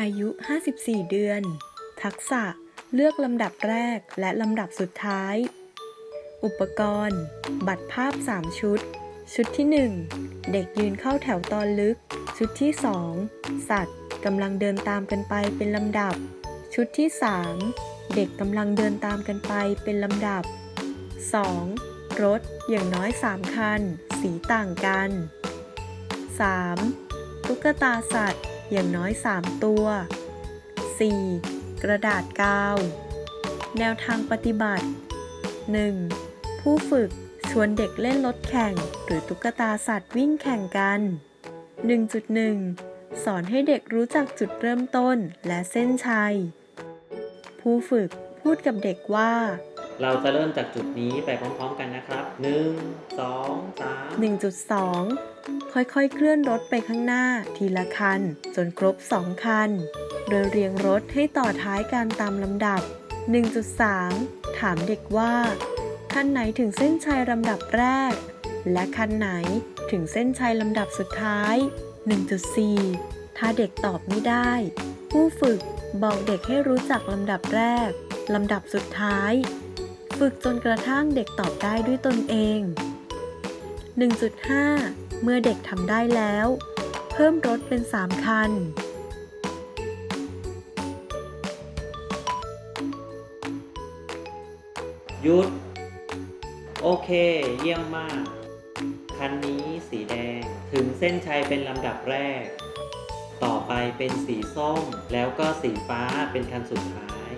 อายุ 54 เดือน ทักษะเลือกลำดับแรกและลำดับสุดท้าย อุปกรณ์ บัตรภาพ 3 ชุด ชุดที่ 1 เด็กยืนเข้าแถวตอนลึก ชุดที่ 2 สัตว์กำลังเดินตามกันไปเป็นลำดับ ชุดที่ 3 เด็กกำลังเดินตามกันไปเป็นลำดับ 2. รถอย่างน้อย 3 คัน สีต่างกัน 3. ตุ๊กตาสัตว์ อย่างน้อย 3 ตัว 4. กระดาษกาว แนวทางปฏิบัติ 1. ผู้ฝึกชวนเด็กเล่นรถแข่ง หรือตุ๊กตาสัตว์วิ่งแข่งกัน 1.1 สอนให้เด็กรู้จักจุดเริ่มต้นและเส้นชัย ผู้ฝึกพูดกับเด็กว่า เราจะเริ่มจากจุดนี้ไปพร้อมๆกันนะครับ 1 2 3 1.2 ค่อยๆ เคลื่อนรถไปข้างหน้าทีละคัน จนครบ 2 คัน โดยเรียงรถให้ต่อท้ายกันตามลำดับ 1.3 ถามเด็กว่า คันไหนถึงเส้นชัยลำดับแรก และคันไหนถึงเส้นชัยลำดับสุดท้าย 1.4 ถ้าเด็กตอบไม่ได้ ผู้ฝึกบอกเด็กให้รู้จักลำดับแรกลำดับสุดท้าย ฝึกจนกระทั่งเด็กตอบได้ด้วยตนเอง 1.5 เมื่อเด็กทำได้แล้ว เพิ่มรถเป็น 3 คัน หยุด โอเค เยี่ยมมาก คันนี้สีแดง ถึงเส้นชัยเป็นลำดับแรก ต่อไปเป็นสีส้ม แล้วก็สีฟ้าเป็นคันสุดท้าย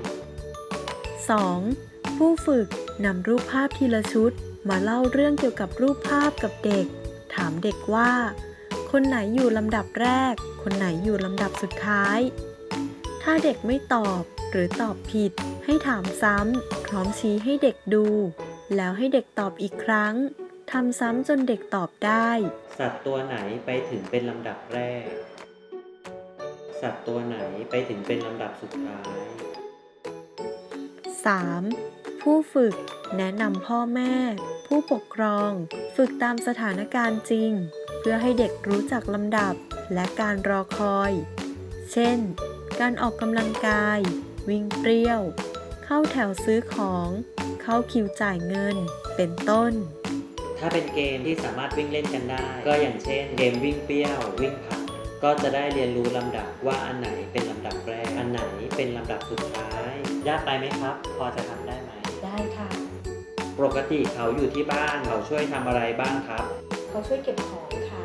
2. ผู้ฝึกนำรูปภาพทีละชุด มาเล่าเรื่องเกี่ยวกับรูปภาพกับเด็ก ถามเด็กว่า คนไหนอยู่ลำดับแรก คนไหนอยู่ลำดับสุดท้าย ถ้าเด็กไม่ตอบหรือตอบผิด ให้ถามซ้ำพร้อมชี้ให้เด็กดู แล้วให้เด็กตอบอีกครั้งทำซ้ำจนเด็กตอบได้ สัตว์ตัวไหนไปถึงเป็นลำดับแรก สัตว์ตัวไหนไปถึงเป็นลำดับสุดท้าย 3. ผู้ฝึก แนะนำพ่อแม่ ผู้ปกครอง ฝึกตามสถานการณ์จริง เพื่อให้เด็กรู้จักลำดับและการรอคอย เช่น การออกกำลังกาย วิ่งเปรี้ยว เข้าแถวซื้อของ เข้าคิวจ่ายเงิน เป็นต้น ถ้าเป็นเกมที่สามารถวิ่งเล่นกันได้ ก็อย่างเช่น เกมวิ่งเปรี้ยว วิ่งผลัดก็จะได้เรียนรู้ลำดับว่าอันไหนเป็นลำดับแรก อันไหนเป็นลำดับสุดท้าย ยากไปไหมครับ พอจะทำได้ไหม ได้ค่ะ ปกติเขาอยู่ที่บ้านเขาช่วยทำอะไรบ้างครับ เขาช่วยเก็บของค่ะ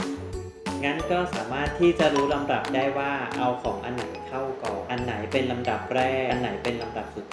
งั้นก็สามารถที่จะรู้ลำดับได้ว่าเอาของอันไหนเข้าก่อน อันไหนเป็นลำดับแรก อันไหนเป็นลำดับสุด